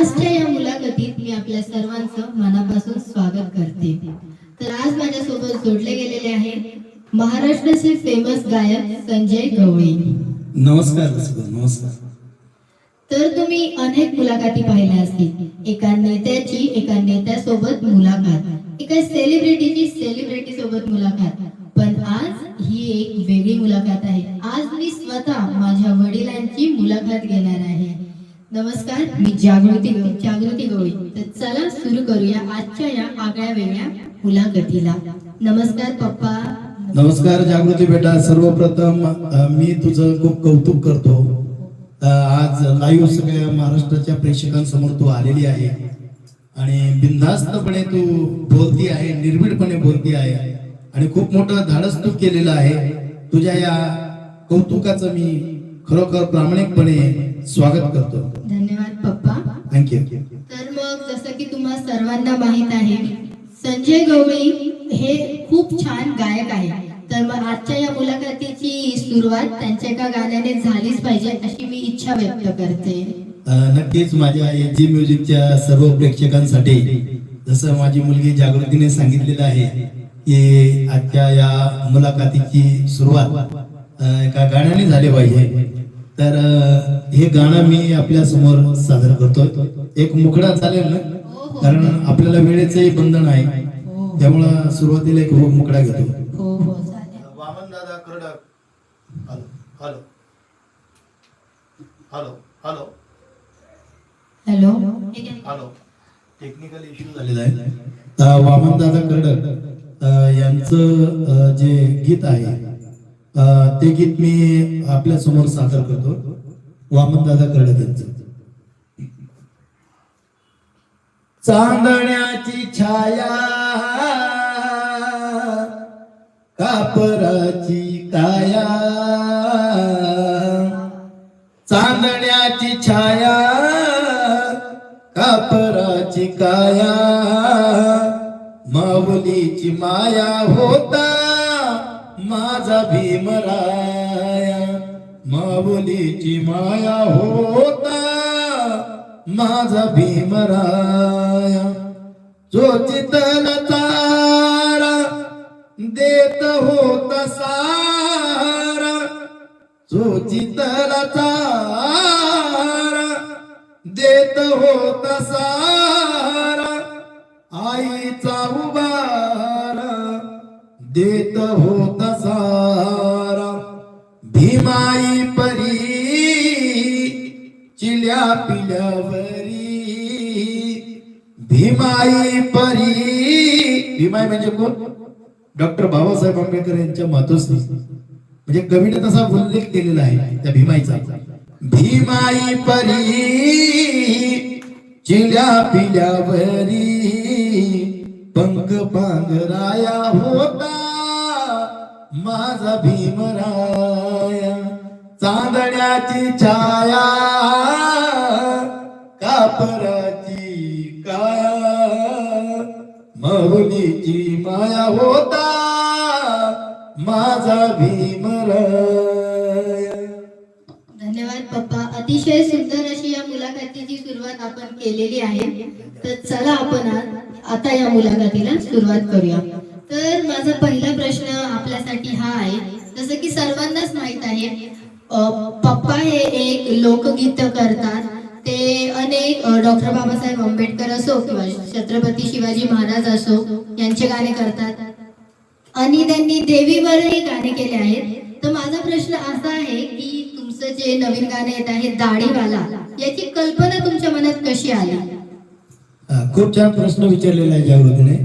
आजच्या या मुलाखतीत मी आपल्या सर्वांचं मनापासून स्वागत करते. तर आज माझ्यासोबत जोडले गेलेले आहेत महाराष्ट्राचे फेमस गायक संजय गवळी. नमस्कार नमस्कार तर तुम्ही अनेक मुलाखती पाहिल्या असतील. एका नेत्याची एका नेत्यासोबत मुलाखत एका सेलिब्रिटीची सेलिब्रिटी सोबत मुलाखत. पण आज ही एक वेगळी मुलाखत आहे. आज मी स्वतः माझ्या वडिलांची मुलाखत घेणार आहे. नमस्कार मी जागृती जागृती गवळी. तर चला सुरू करूया आजच्या या आगळ्या वेगळ्या मुलाखतीला. नमस्कार पप्पा. नमस्कार जागृती बेटा. सर्वप्रथम मी तुझं खूप कौतुक करतो. आज लाईव्ह सगळ्या महाराष्ट्राच्या प्रेक्षकांसमोर तू आलेली आहे. आणि बिनधास्तपणे तू बोलती आहे निर्भीडपणे बोलती आहे. आणि खूप मोठं धाडस तू केलेलं आहे. तुझ्या या कौतुकाचं मी खरोखर प्रामाणिकपणे स्वागत करतो. धन्यवाद पप्पा. थँक्यू तर मग जसं की तुम्हा सर्वांना माहीत आहे संजय गवळी हे खूप छान गायक आहे तर मग आजच्या या मुलाखतीची सुरुवात त्यांच्या एका गाण्याने झालीच पाहिजे अशी मी इच्छा व्यक्त करते. नक्कीच माझ्या एच जी म्युझिकच्या सर्व प्रेक्षकांसाठी जसं माझी मुलगी जागृतीने सांगितलेलं आहे की आजच्या या मुलाखतीची सुरुवात एका गाण्याने झाली पाहिजे. तर हे गाणं मी आपल्यासमोर सादर करतो एक मुखडा चालेल ना? हो हो. कारण आपल्याला वेळेचंही बंधन आहे. हो. त्यामुळं सुरुवातीला एक मुखडा घेतो. हो हो Waman Dada Kardak. Hello hello. Hello hello. Hello. Hello. Technical issue झालेला आहे. अ, वामनदादा कर्डक यांचं जे गीत आहे ते गीत मी आपल्यासमोर सादर करतो. वामनदादा कर्ड यांचं चांदण्याची छाया कापराची काया चांदण्याची छाया कापराची काया माऊलीची माया होता. माझा भीमराया माऊलीची माया होता. माझा भीमराया जो चितन तारा देत होता सारा. जो चितन तारा देत होता सारा. आईचा उभा देत होता सारा. भीमाई परी चिल्या पिल्यावरी. भीमाई परी भीमाई म्हणजे कोण? डॉक्टर बाबासाहेब आंबेडकर यांच्या मातोश्री. म्हणजे कवीने तसा उल्लेख केलेला आहे त्या भीमाईचा. भीमाई परी चिल्या पिल्यावरी. पंख पांघराया होता माझा भीमराया चांदण्याची छाया कापराची काया. मौलीची माया होता माझा भीमराया धन्यवाद पप्पा. अतिशय सुंदर अशी या मुलाखतीची सुरुवात आपण केलेली आहे. तर चला आपण आज आता या मुलाखतीला सुरुवात करूया. तर माझा पहिला प्रश्न आपल्यासाठी हा आहे जसं की सर्वांनाच माहीत आहे पप्पा हे एक लोकगीत करतात. ते अनेक डॉक्टर बाबासाहेब आंबेडकर असो किंवा छत्रपती शिवाजी महाराज असो यांचे गाणे करतात. आणि त्यांनी देवीवरही गाणे केले आहेत. तर माझा प्रश्न असा आहे की तुमचं जे नवीन गाणे येत आहे दाढीवाला याची कल्पना तुमच्या मनात कशी आली? खूप छान प्रश्न विचारलेला आहे जागृतीने.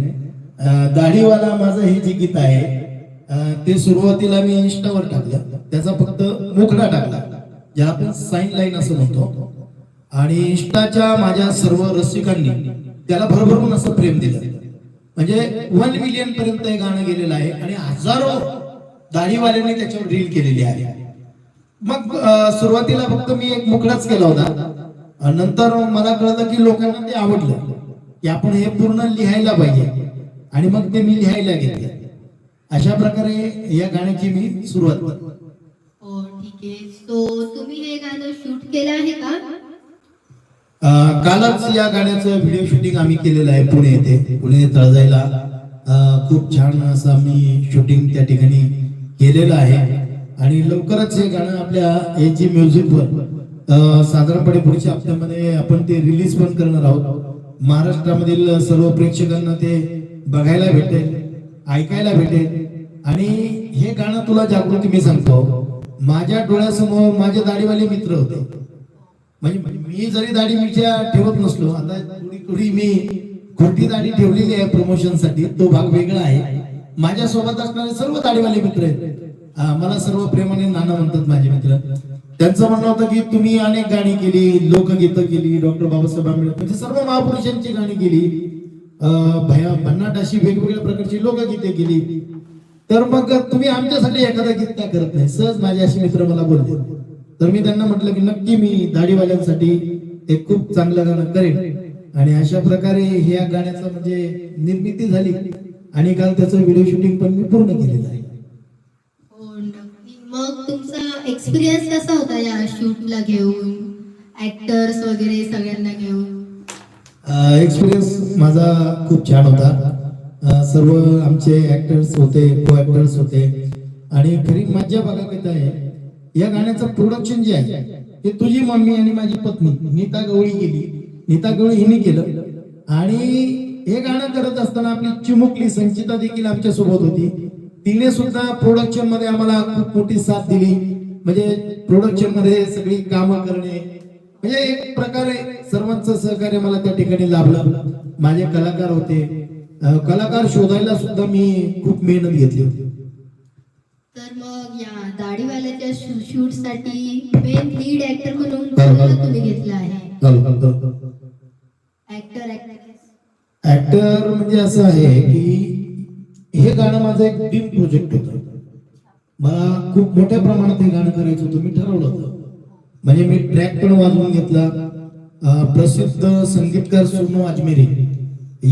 दाढीवाला माझं हे जे गीत आहे ते सुरुवातीला मी इंस्टावर टाकलं. त्याचा फक्त मुखडा टाकला. ज्याला आपण साईन लाईन असं म्हणतो. आणि इंस्टाच्या माझ्या सर्व रसिकांनी त्याला भरभरून असं प्रेम दिलं. म्हणजे वन मिलियन पर्यंत हे गाणं गेलेलं आहे आणि हजारो दाढीवाल्यांनी त्याच्यावर रील केलेली आहे. मग सुरुवातीला फक्त मी एक मुकडाच केला होता. नंतर मला कळलं की लोकांना ते आवडलं. की आपण हे पूर्ण लिहायला पाहिजे. आणि मग ते मी लिहायला घेतले. अशा प्रकारे या गाण्याची मी सुरुवात हो ठीक आहे. सो तुम्ही हे गाणं शूट केलं आहे का? अं, कालच या गाण्याचं व्हिडिओ शूटिंग आम्ही केलेलं आहे पुणे येथे. पुणे तळजाईला. अं, खूप छान असं आम्ही शूटिंग त्या ठिकाणी केलेलं आहे. आणि लवकरच हे गाणं आपल्या एजी म्युझिकवर साधारणपणे पुढच्या हप्त्यामध्ये आपण ते रिलीज पण करणार आहोत. महाराष्ट्रामधील सर्व प्रेक्षकांना ते बघायला भेटेल ऐकायला भेटेल. आणि हे गाणं तुला जागृती मी सांगतो. माझ्या डोळ्यासमोर माझे दाढीवाले मित्र होते. म्हणजे मी जरी दाढी मिरच्या ठेवत नसलो आता थोडी थोडी मी खोटी दाढी ठेवलेली आहे प्रमोशनसाठी तो भाग वेगळा आहे. माझ्या सोबत असणारे सर्व दाढीवाले मित्र आहेत. मला सर्व प्रेमाने नाना म्हणतात माझे मित्र. त्यांचं म्हणणं होतं की तुम्ही अनेक गाणी केली लोकगीतं केली डॉक्टर बाबासाहेब आंबेडकर म्हणजे सर्व महापुरुषांची गाणी केली. भया भन्नाट अशी वेगवेगळ्या प्रकारची लोकगीते केली. तर मग तुम्ही आमच्यासाठी एखादा गीत का करत नाही? सहज माझे असे मित्र मला बोलले. तर मी त्यांना म्हटलं की नक्की मी दाढीवाल्यांसाठी एक खूप चांगलं गाणं करेन. आणि अशा प्रकारे ह्या गाण्याचं म्हणजे निर्मिती झाली. आणि काल त्याचं व्हिडिओ शूटिंग पण मी पूर्ण केलेलं आहे. मग तुमचा एक्सपिरियन्स कसा होता या शूटला घेऊन? ऍक्टर्स वगैरे सगळ्यांना घेऊन? एक्सपिरियन्स माझा खूप छान होता. सर्व आमचे ऍक्टर्स होते को ऍक्टर्स होते. आणि खरी मज्जा बघा कसं आहे. या गाण्याचं प्रोडक्शन जे आहे ते तुझी मम्मी आणि माझी पत्नी नीता गवळी केली. नीता गवळी हिने केलं. आणि हे गाणं करत असताना आपली चिमुकली संचिता देखील आमच्यासोबत होती. तिने सुद्धा प्रोडक्शनमध्ये आम्हाला खूप मोठी साथ दिली. म्हणजे प्रोडक्शनमध्ये सगळी कामं करणे. म्हणजे एक प्रकारे सर्वांचं सहकार्य मला त्या ठिकाणी लाभलं. माझे कलाकार होते. कलाकार शोधायला सुद्धा मी खूप मेहनत घेतली होती. तर मग या दाढीवाल्याच्या शूटसाठी मेन लीड ऍक्टर म्हणून कोणाला तुम्ही घेतला आहे? ऍक्टर ऍक्टर म्हणजे असं आहे की हे गाणं माझं एक ड्रीम प्रोजेक्ट होतं. मला खूप मोठ्या प्रमाणात हे गाणं करायचं होतं. मी ठरवलं होतं. म्हणजे मी ट्रॅक पण वाजवून घेतला. प्रसिद्ध संगीतकार सोनू अजमेरी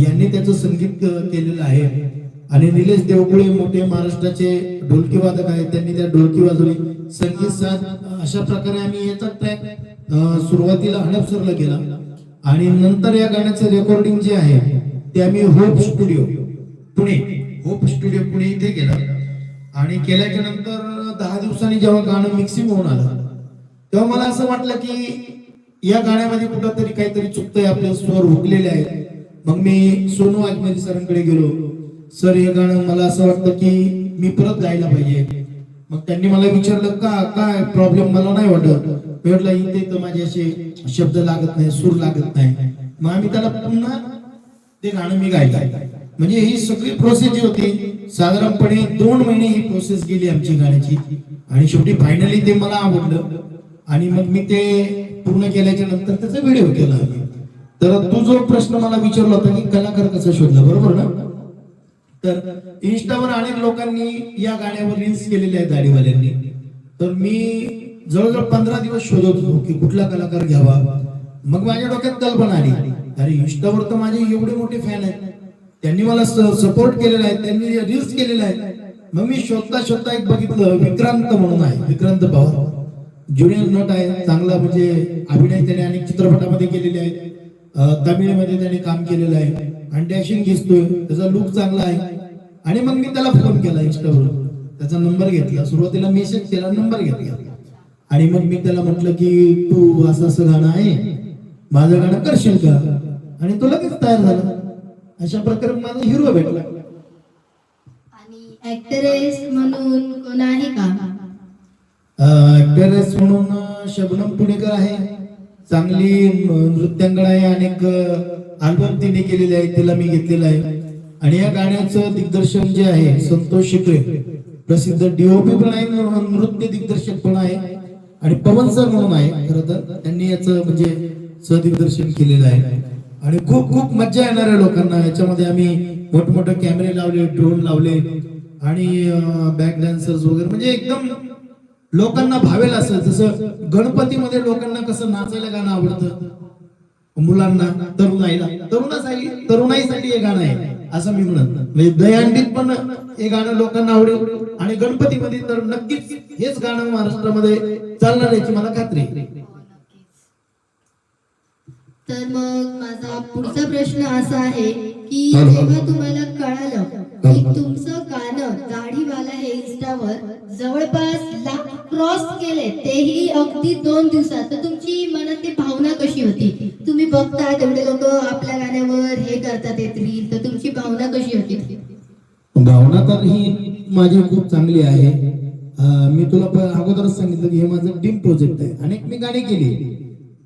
यांनी त्याचं संगीत केलेलं आहे. आणि निलेश देवकुळे मोठे महाराष्ट्राचे ढोलकी वादक आहेत. त्यांनी त्या ढोलकी वाजवली. संगीत साथ अशा प्रकारे आम्ही याचा ट्रॅक सुरुवातीला हडपसरला केला. आणि नंतर या गाण्याचं रेकॉर्डिंग जे आहे ते आम्ही Hope studio Pune Hope studio Pune इथे केलं आणि केल्याच्यानंतर दहा दिवसांनी जेव्हा गाणं मिक्सिंग होऊन आलं तेव्हा मला असं वाटलं की या गाण्यामध्ये कुठंतरी काहीतरी चुकतंय आपले स्वर हुकलेले आहेत. मग मी सोनू आजमध्ये सरांकडे गेलो. सर हे गाणं मला असं वाटतं की मी परत गायला पाहिजे. मग त्यांनी मला विचारलं का काय प्रॉब्लेम मला नाही वाटत. म्हटलं इथे तर माझे असे शब्द लागत नाही सूर लागत नाही. मग आम्ही त्याला पुन्हा ते गाणं मी गायलं. म्हणजे ही सगळी प्रोसेस जी होती साधारणपणे दोन महिने ही प्रोसेस गेली आमची गाण्याची. आणि शेवटी फायनली ते मला आवडलं. आणि मग मी ते पूर्ण केल्याच्यानंतर त्याचा व्हिडिओ केला तर तू जो प्रश्न मला विचारला होता की कलाकार कसा शोधला बरोबर ना? तर इन्स्टावर अनेक लोकांनी या गाण्यावर रील्स केलेल्या आहेत दाढीवाल्यांनी. तर मी जवळजवळ पंधरा दिवस शोधत होतो की कुठला कलाकार घ्यावा. मग माझ्या डोक्यात कल्पना आली. अरे इन्स्टावर तर माझे एवढे मोठे फॅन आहेत. त्यांनी मला सपोर्ट केलेला आहे त्यांनी रील्स केलेला आहे. मग मी शोधता शोधता एक बघितलं विक्रांत म्हणून आहे विक्रांत भाऊ. ज्युनियर नट आहे चांगला म्हणजे अभिनय त्याने अनेक चित्रपटामध्ये केलेले आहेत. तमिळमध्ये त्याने काम केलेलं आहे. आणि डॅशिंग दिसतोय त्याचा लुक चांगला आहे. आणि मग मी त्याला फोन केला इंस्टावर त्याचा नंबर घेतला. सुरुवातीला मेसेज केला नंबर घेतला. आणि मग मी त्याला म्हटलं की तू असं असं गाणं आहे माझं गाणं करशील का? आणि तो लगेच तयार झाला. अशा प्रकारे माझा हिरो भेटला आणि ऍक्टरेस म्हणून कोण आहे का? ऍक्टरेस म्हणून शबनम पुणेकर आहे. चांगली नृत्यांगण आहे. अनेक अल्बम तिने केलेले आहे तिला मी घेतलेला आहे. आणि या गाण्याचं दिग्दर्शन जे आहे संतोष शिकरे प्रसिद्ध डीओपी पण आहे. नृत्य दिग्दर्शक पण आहे. आणि पवन सर म्हणून आहे. खरं तर त्यांनी याचं म्हणजे सहदिग्दर्शन केलेलं आहे. आणि खूप खूप मज्जा येणार आहे लोकांना. याच्यामध्ये आम्ही मोठमोठे कॅमेरे लावले ड्रोन लावले आणि बॅक डान्सर्स वगैरे. म्हणजे एकदम लोकांना भावेल असं. जसं गणपतीमध्ये लोकांना कसं नाचायला गाणं आवडतं. मुलांना तरुणाईला. तरुणासाठी तरुणाईसाठी हे गाणं आहे असं मी म्हणत म्हणजे दयांडीत पण हे गाणं लोकांना आवडेल. आणि गणपतीमध्ये तर नक्कीच हेच गाणं महाराष्ट्रामध्ये चालणार याची मला खात्री आहे. तर मग माझा पुढचा प्रश्न असा आहे की. जेव्हा तुम्हाला कळालं की तुमचं गाणं दाढीवाला हे इंस्टावर जवळपास लाख क्रॉस केले तेही अगदी दोन दिवसात तर तुमची मनातली भावना कशी होती? तुम्ही बघता तेवढे लोक आपल्या गाण्यावर हे करतात येत रील तर तुमची भावना कशी होती? भावना तर ही माझी खूप चांगली आहे. मी तुला अगोदरच सांगितलं की हे माझं टीम प्रोजेक्ट आहे. अनेक मी गाणी केली.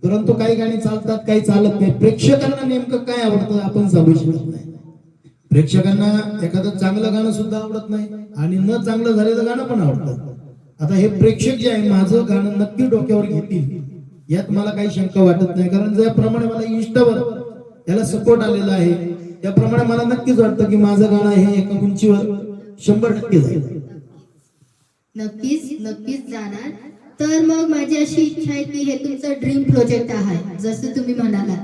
परंतु काही गाणी चालतात काही चालत नाही. प्रेक्षकांना नेमकं काय आवडतं आपण सांगू शकत नाही. प्रेक्षकांना एखादं चांगलं गाणं सुद्धा आवडत नाही आणि न चांगलं झालेलं गाणं पण आवडतं. आता हे प्रेक्षक जे आहे माझं गाणं नक्की डोक्यावर घेतील यात मला काही शंका वाटत नाही. कारण ज्याप्रमाणे मला इंस्टावर याला सपोर्ट आलेला आहे त्याप्रमाणे मला नक्कीच वाटतं की माझं गाणं हे एका उंचीवर शंभर टक्के जाईल. नक्कीच नक्कीच जाणार. तर मग माझी अशी इच्छा आहे की हे तुमचं ड्रीम प्रोजेक्ट आहे जसं तुम्ही म्हणाला.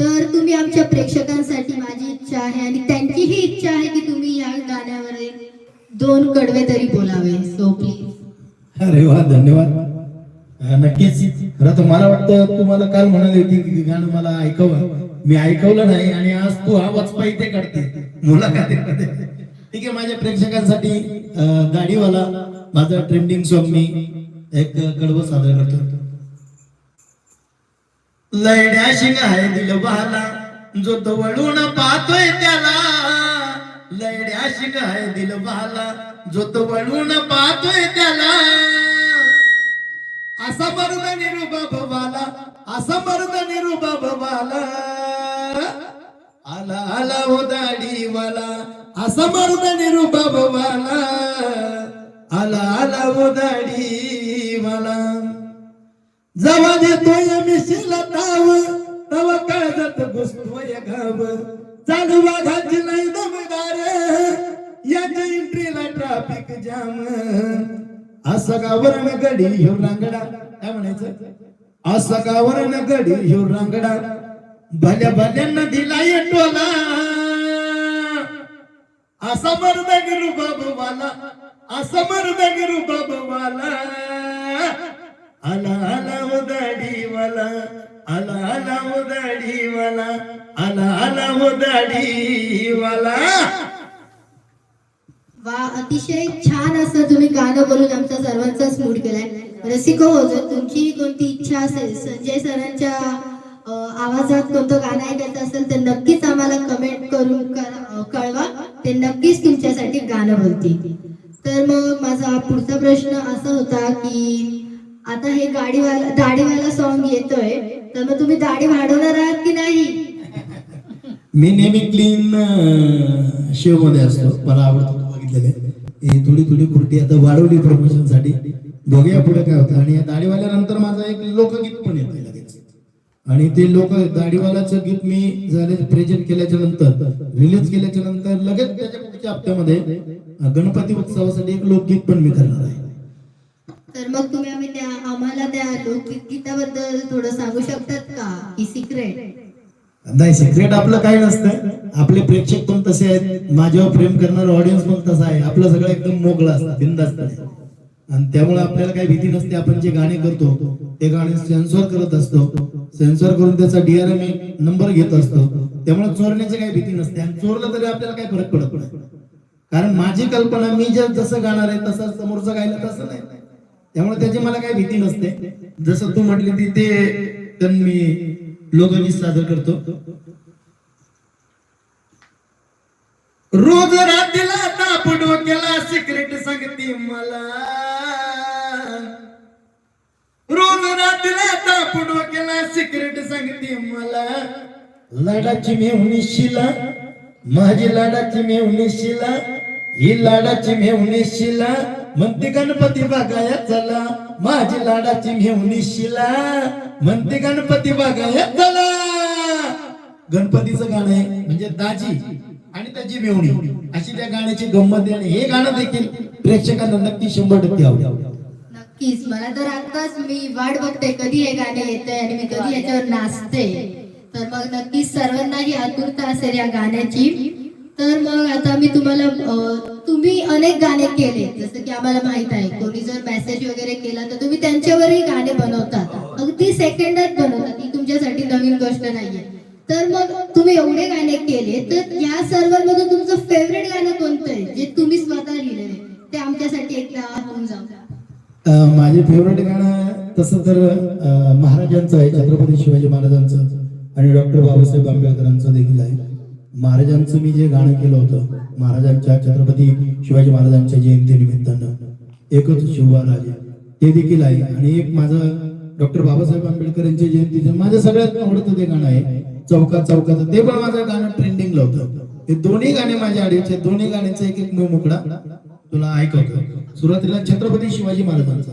तर तुम्ही आमच्या प्रेक्षकांसाठी माझी इच्छा आहे आणि त्यांचीही इच्छा आहे की तुम्ही या गाण्यावर दोन कडवे तरी बोलावे. सो प्लीज अरे वा धन्यवाद. नक्कीच. खरं तर मला वाटतं तुम्हाला काल म्हणाली होती की गाणं मला ऐकावं. मी ऐकवलं नाही आणि आज तू आवाज पाहिजे काढते. मुलाखत ठीक आहे माझ्या प्रेक्षकांसाठी अं, गाडीवाला माझं ट्रेंडिंग सॉन्ग मी एक कडवं सादर करतो. लयड्या शिंग आहे दिलवाला जो दवळून पाहतोय त्याला. लयड्या शिंग आहे दिलवाला जो दवळून पाहतोय त्याला. असा मर्द निरुबा भवाला असा मर्द निरुबा भवाला. आला आला हो दाढीवाला असा मर्द निरुबा भवाला. आला आला हो दाढीवाला जवा देतोय मिशीला ताव तवा काळजात घुसतोय घाव. चालू वाघाची नाही दमदार याच्या एंट्रीला ट्राफिक जाम असा गावरण गडी ह्यो रांगडा? काय म्हणायचं? असा गावरण गडी ह्यो रांगडा? भल्या भल्यांना दिला टोला असा मर्द गिरू बाबवाला असा मर्द गिरू बाबवाला అలా అలా हो दाढीवाला అలా आला हो दाढीवाला आला वा अतिशय छान असं तुम्ही गाणं बोलून आमचा सर्वांचाच मूड केलाय. रसिको हो जर तुमची कोणती इच्छा असेल? संजय सरांच्या आवाजात कोणतं गाणं ऐकायचं असेल तर नक्कीच आम्हाला कमेंट करून कळवा. ते नक्कीच तुमच्यासाठी गाणं बोलतील. तर मग माझा पुढचा प्रश्न असा होता की आता हे गाडीवाला दाढीवाला सॉन्ग येतोय तर मग तुम्ही दाढी वाढवणार आहात की नाही? मी नेहमी क्लीन शेवमध्ये असतो मला आवडतो बघितलेले थोडी थोडी कुर्ती आता वाढवली प्रमोशनसाठी बघूया पुढे काय होतं. आणि या दाढीवाल्यानंतर माझं एक लोकगीत पण येतोय लगेच. आणि ते लोक दाढीवाल्याचं गीत मी झाले प्रेझेंट केल्याच्यानंतर रिलीज केल्याच्यानंतर लगेच त्याच्या पुढच्या हप्त्यामध्ये गणपती उत्सवासाठी एक लोकगीत पण मी करणार आहे. तर मग तुम्ही आम्ही त्या आम्हाला त्या लोकगीताबद्दल थोडं सांगू शकतात का? की सिक्रेट नाही सिक्रेट आपलं काही नसतं आपले प्रेक्षक पण तसे आहेत. माझ्यावर प्रेम करणारा ऑडियन्स पण तसा आहे. आपलं सगळं एकदम मोकळं असतं बिंदास्त. आणि त्यामुळे आपल्याला काही भीती नसते. आपण जे गाणे करतो ते गाणे सेन्सॉर करत असतो. सेन्सॉर करून त्याचा डीआरएम नंबर घेत असतो. त्यामुळे चोरण्याची काही भीती नसते. आणि चोरलं तरी आपल्याला काही फरक पडत नाही. कारण माझी कल्पना मी जे जसं गाणार आहे तसं समोरचं गायला तसं नाही. त्यामुळे त्याची मला काही भीती नसते. जसं तू म्हटली ती ते तर मी लोकगीत सादर करतो. रोज रात्रीला ताप डोक्याला सिक्रेट सांगते मला. रोज रात्रीला ताप डोक्याला सिक्रेट सांगते मला. लाडाची मेहुणी शिला माझी लाडाची मेवणी शिला ही लाडाची मेवणी शिला म्हणते गणपती बागाया चला. माझी लाडाची मेवणी शिला म्हणते गणपती बागाया चला. गणपतीचं गाणं आहे म्हणजे दाजी आणि त्याची मेवणी. अशी त्या गाण्याची गंमत आहे आणि हे गाणं देखील प्रेक्षकांना नक्की शंभर टक्के आवडेल. नक्कीच. मला तर आताच मी वाट बघते कधी हे गाणे येते आणि मी कधी याच्यावर नाचते. तर मग नक्कीच सर्वांनाही आतुरता असेल या गाण्याची. तर मग आता मी तुम्हाला तुम्ही अनेक गाणे केले जसं की आम्हाला माहीत आहे कोणी जर मेसेज वगैरे केला तर तुम्ही त्यांच्यावरही गाणे बनवतात अगदी सेकंडात बनवतात ही तुमच्यासाठी नवीन गोष्ट नाहीये. तर मग तुम्ही एवढे गाणे केले तर या सर्वांमधून तुमचं फेवरेट गाणं कोणतं आहे जे तुम्ही स्वतः लिहिलेलं आहे? ते आमच्यासाठी एकदा होऊन जाऊ माझे फेवरेट गाणं तसं तर महाराजांचं आहे छत्रपती शिवाजी महाराजांचं. आणि डॉक्टर बाबासाहेब आंबेडकरांचं देखील आहे. महाराजांचं मी जे गाणं केलं होतं महाराजांच्या छत्रपती शिवाजी महाराजांच्या जयंतीनिमित्तानं एकच शिवबा राजे ते देखील आहे. आणि एक माझं डॉक्टर बाबासाहेब आंबेडकर यांच्या जयंतीचं माझं सगळ्यात आवडतं ते गाणं आहे चौकात चौकाचं. ते पण माझं गाणं ट्रेंडिंगला होतं. हे दोन्ही गाणे माझ्या आडीचे दोन्ही गाण्यांचा एक एक मुकडा तुला ऐकवतो. सुरुवातीला छत्रपती शिवाजी महाराजांचा.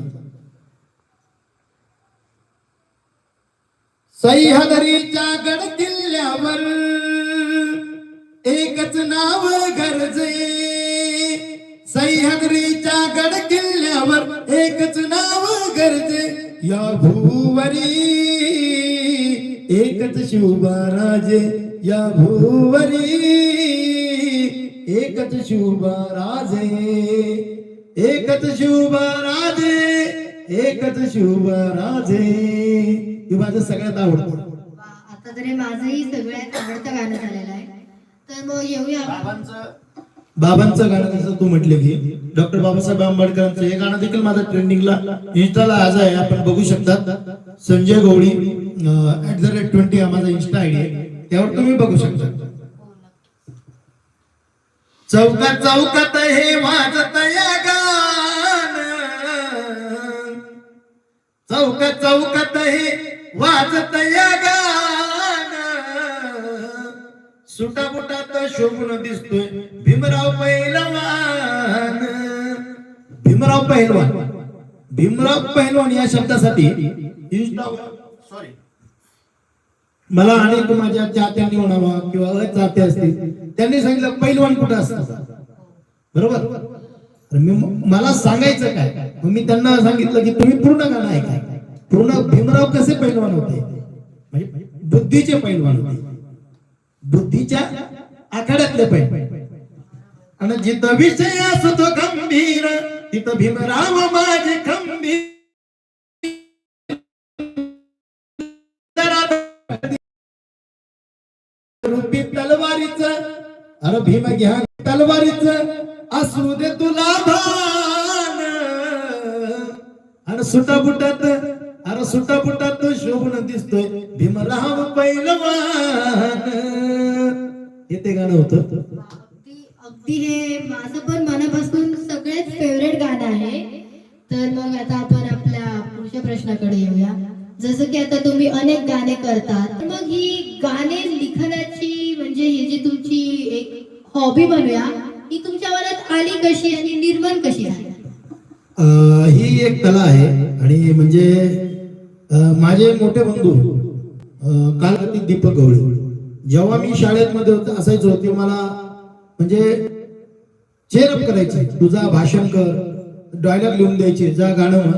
सह्याद्रीच्या गड किल्ल्यावर एकच नाव गरजे. सह्याद्रीच्या गड किल्ल्यावर एकच नाव गरजे. या भूवरी एकच शिवबाराजे. या भूवरी एकच शिवबाराजे. एकच शिवबाराजे. एकच शिवबाराजे हे माझं सगळ्यात आवडतं. आता तरी माझंही सगळ्यात आवडतं गाणं झालेलं आहे. तर मग येऊया आपण. बाबांचं गाणं जसं तू म्हटले की डॉक्टर बाबासाहेब आंबेडकरांचं हे गाणं देखील माझं ट्रेंडिंगला इन्स्टाला आज आहे. आपण बघू शकता Sanjay Gawali at the rate twenty हा माझा इन्स्टा आयडी आहे. त्यावर तुम्ही बघू शकता. चौकात चौकात हे वाजत या गाणं चौक चौकात हे वाजत या गाणं. सुटाबुटात शोभून दिसतोय भीमराव पहिलवान भीमराव पहिलवान भीमराव पहिलवान या शब्दासाठी सॉरी मला अनेक माझ्या चाहत्यांनी म्हणावा किंवा चाहते असतील त्यांनी सांगितलं पैलवान कुठं असतं? बरोबर? मला सांगायचं काय? मी त्यांना सांगितलं की तुम्ही पूर्ण गाणं ऐकाय पूर्ण भीमराव कसे पैलवान होते? म्हणजे बुद्धीचे पैलवान होते. बुद्धीच्या आखाड्यातले पैलवान. आणि जिथं विषय असतो गंभीर तिथं भीमराव माझे खंबीर. रूपी तलवारीच अरे भीम घ्या तलवारीच असू दे तुला भान. आणि सुटाबुटात अरे सुटाबुटात शोभून दिसतोय. भीमराव पैलवान. हे ते गाणं होतं. अगदी हे माझं पण मनापासून सगळ्यात फेवरेट गाणं आहे. तर मग आता आपण आपल्या पुढच्या प्रश्नाकडे येऊया. जसं की आता तुम्ही अनेक गाणे करतात. तर मग ही गाणे लिखाणाची म्हणजे ही जी तुमची एक हॉबी म्हणूया ही तुमच्या मनात आली कशी आणि निर्माण कशी झाली? ही एक कला आहे. आणि म्हणजे माझे मोठे बंधू अं, दीपक गवळी. जेव्हा मी शाळेमध्ये होतो असायचो ते मला म्हणजे चेरप करायचे. तुझा भाषण कर डायलॉग लिहून द्यायचे जा गाणं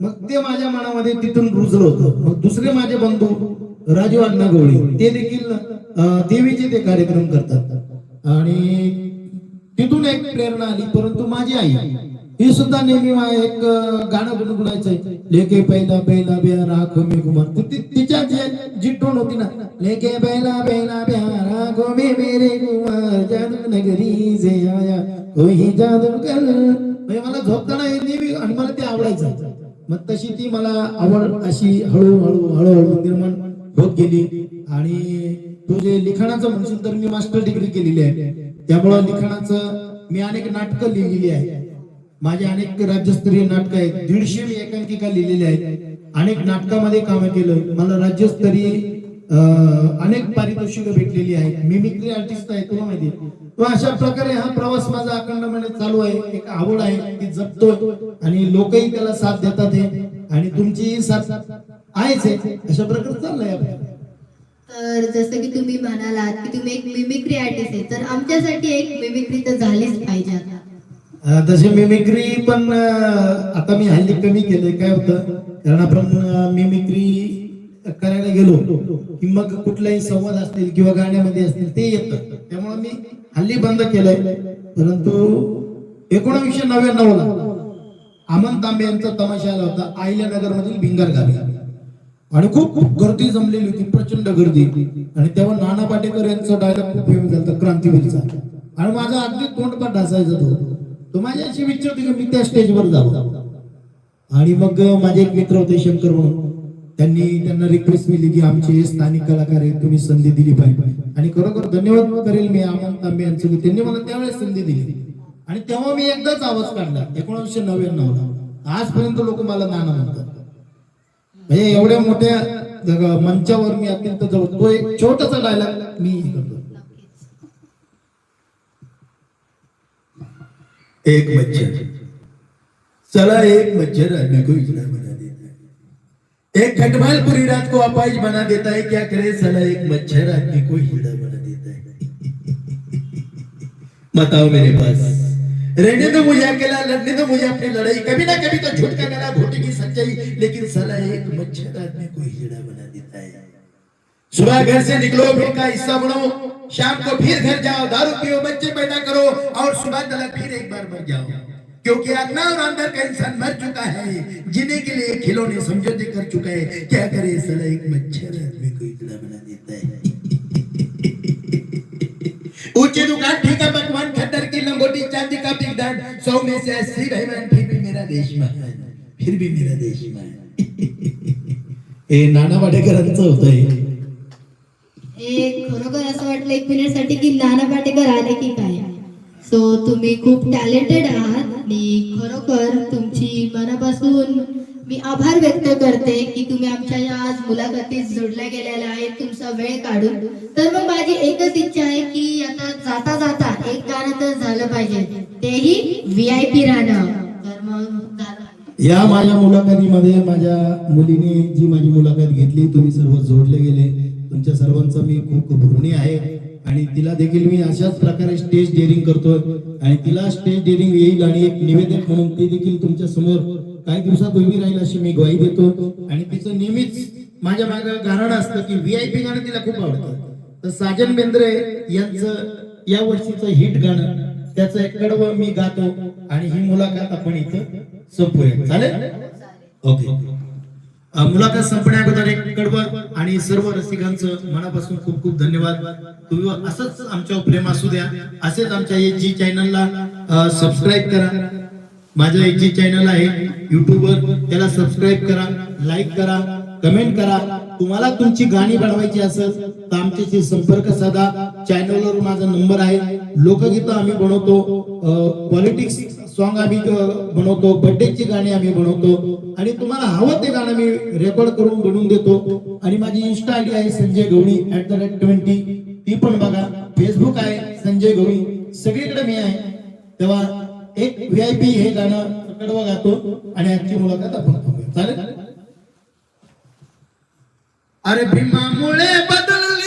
मग ते माझ्या मनामध्ये तिथून रुजलं होतं. मग दुसरे माझे बंधू राजू अण्णा गवळी ते देखील देवीचे ते कार्यक्रम करतात. आणि तिथून एक प्रेरणा आली परंतु माझी आई ही सुद्धा नेहमी एक गाणं गुणगुणायचं लेके पहिला पहिला ब्या राखो मी कुमार तिच्या जी टोन होती ना लेके पहिला पहिला ब्या राखो मी मेरे कुमार जादू नगरी जे आया कोही जादू कर म्हणजे मला झोपताना हे नेहमी आणि मला ते आवडायचं. मग तशी ती मला आवड अशी हळूहळू हळूहळू निर्माण होत गेली. आणि तू जे लिखाणाचं म्हणशील तर मी मास्टर डिग्री केलेली आहे. त्यामुळं लिखाणाचं मी अनेक नाटकं लिहिलेली आहे माझे अनेक राज्यस्तरीय नाटक आहेत. दीडशे मी एकांकिका लिहिलेल्या आहेत. अनेक नाटकामध्ये काम केलं. मला राज्यस्तरीय अनेक पारितोषिक भेटलेली आहेत. मिमिक्री आर्टिस्ट आहे तुला माहिती तो अशा प्रकारे हा प्रवास माझा अखंडपणे चालू आहे. एक आवड आहे ती जपतोय आणि लोकही त्याला साथ देतात हे. आणि तुमचीही साथ आहेच आहे अशा प्रकारे चाललंय तर जसं की तुम्ही म्हणालात की तुम्ही एक मिमिक्री आर्टिस्ट आहे. तर आमच्यासाठी एक मिमिक्री तर झालीच पाहिजे आता. तसे मिमिक्री पण आता मी हल्ली कमी केलंय. काय होतं? कारण आपण मिमिक्री करायला गेलो की मग कुठलाही संवाद असतील किंवा गाण्यामध्ये असतील ते येत. त्यामुळे मी हल्ली बंद केलंय. परंतु एकोणविशे नव्याण्णव ला अमन तांबे यांचा तमाशा आला होता आहिल्यानगर मधील भिंगार गावी. आणि खूप खूप गर्दी जमलेली होती प्रचंड गर्दी. आणि तेव्हा नाना पाटेकर यांचा डायलॉग खूप फेमस झाला क्रांतीवीरचा. आणि माझा अगदी तोंडपाठ ढासायचा तो तो माझ्याशी अशी होती की? मी त्या स्टेजवर जावं आणि मग माझे एक मित्र होते शंकर म्हणून. त्यांनी त्यांना रिक्वेस्ट दिली की आमचे स्थानिक कलाकार आहेत तुम्ही संधी दिली पाहिजे. आणि खरोखर धन्यवाद करेल मी आमन तांबे यांचं. त्यांनी मला त्यावेळेस संधी दिली. आणि तेव्हा मी एकदाच आवाज काढला एकोणीसशे नव्याण्णव ला आजपर्यंत लोक मला नाना म्हणतात. म्हणजे एवढ्या मोठ्या मंचावर मी अत्यंत जवळ तो एक छोटासा डायलॉग मी करतो. एक मच्छर। चला एक मच्छर आदमी को इतना बना देता है। एक खटमल पूरी रात को अपाइज बना देता है, क्या करे? चला एक मच्छर आदमी को हीरा बना देता है। बताओ मेरे पास। रहने दो मुझे अकेला, लड़ने दो मुझे अपनी लड़ाई। कभी ना कभी तो झूठ का गला घोटेगी सच्चाई। लेकिन साला एक मच्छर आदमी को हीरा बना देता है। सुबह घर से निकलो, फिर का हिस्सा बनो शाम को फिर घर जाओ, दारू पियो, बच्चे पैदा करो और सुबह तलक फिर एक बार मर जाओ। क्योंकि अदना और अंदर का इंसान मर चुका है, जीने के लिए खिलौने समझौते कर चुका है। क्या करे साला, एक मच्छर आदमी को इतना बना देता है। ऊँची दुकान, ठीका पकवान, खट्टर की लंगोटी, चांदी का पिगदान। सौ में से अस्सी रहमान फिर भी मेरा देश महान, फिर भी मेरा देश महान। हे नाना पाटेकरांचं होतं हे खरोखर असं वाटलं एक मिनिटसाठी की नाना पाटेकर आले की काय? सो तुम्ही खूप टॅलेंटेड आहात आणि खरोखर तुमची मनापासून मी आभार व्यक्त करते की तुम्ही आमच्या या आज मुलाखतीत जोडल्या गेलेल्या आहेत तुमचा वेळ काढून. तर मग माझी एकच इच्छा आहे की आता जाता जाता एक गाणं तर झालं पाहिजे. तेही व्ही आय पी राहणं तर मग या माझ्या मुलाखतीमध्ये माझ्या मुलीने जी माझी मुलाखत घेतली तुम्ही सर्व जोडले गेले. तुमच्या सर्वांचा मी खूप खूप ऋणी आहे आणि तिला देखील मी अशाच प्रकारे स्टेज डेअरिंग करतोय. आणि तिला स्टेज डेअरिंग येईल आणि एक निवेदक म्हणून ते देखील तुमच्यासमोर काही दिवसात उभी राहील अशी मी ग्वाही देतो. आणि तिचं नेहमीच माझ्या मागे गाणं असतं की व्ही आय पी गाणं तिला खूप आवडतं. तर साजन बेंद्रे यांचं या वर्षीचं हिट गाणं त्याचं एक कडवं मी गातो आणि ही मुलाखत आपण इथं संपूया. चालेल? ओके मुलाखत संपण्या अगोदर एक कडवं आणि सर्व रसिकांचं मनापासून खूप खूप धन्यवाद. तुम्ही असंच आमच्यावर प्रेम असू द्या. असेच आमच्या एच जी चॅनलला सबस्क्राईब करा. माझं एच जी चॅनल आहे युट्यूबवर त्याला सबस्क्राईब करा लाईक करा कमेंट करा. तुम्हाला तुमची गाणी बनवायची असेल तर आमच्याशी संपर्क साधा. चॅनलवर माझा नंबर आहे. लोकगीतं आम्ही बनवतो. पॉलिटिक्स सॉन्ग आम्ही बनवतो बर्थडेची गाणी आम्ही बनवतो आणि तुम्हाला हवं ते गाणं मी रेकॉर्ड करून बनवून देतो. आणि माझी इन्स्टा आयडी आहे Sanjay Gawali at the rate twenty ती पण बघा. फेसबुक आहे संजय गवळी. सगळीकडे मी आहे. तेव्हा एक व्ही आय पी हे गाणं कडवं गातो आणि आजची मुलाखत आपण चालेल? अरे भीमामुळे बदल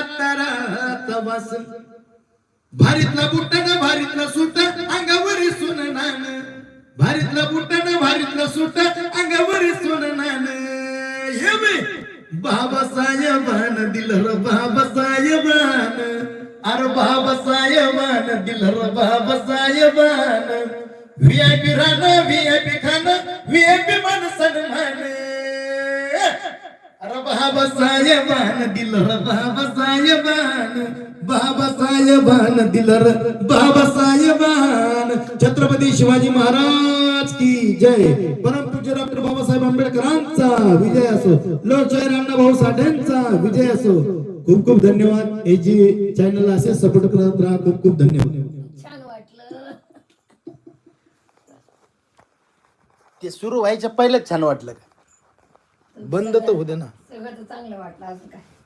त्याला तराचा वास भारीतला बुट्टन भारीतला सुट अंगावरी सुननान भारीतला बुट्टन भारीतला सुट अंगावरी सुननान ये बे बाबासाहेबान दिल र बाबासाहेबान. अरे बाबासाहेबान दिल र बाबासाहेबान. व्ही आय पी राहणं व्ही आय पी खाणं व्ही आय पी मन सन्मान. बाबासाहेबान दिल र बाबासाहेबान बाबासाहेबान दिल र बाबासाहेबान छत्रपती शिवाजी महाराज की जय. परमपूज्य डॉक्टर बाबासाहेब आंबेडकरांचा विजय असो लोकशाही रामभाऊ साठ्यांचा विजय असो. खूप खूप धन्यवाद. हे जी चॅनलला असे सपोर्ट करत राहा. खूप खूप धन्यवाद. छान वाटलं. ते सुरू व्हायच्या पहिलेच छान वाटलं का? बंद तर होते ना. सगळं चांगलं वाटलं असं काय.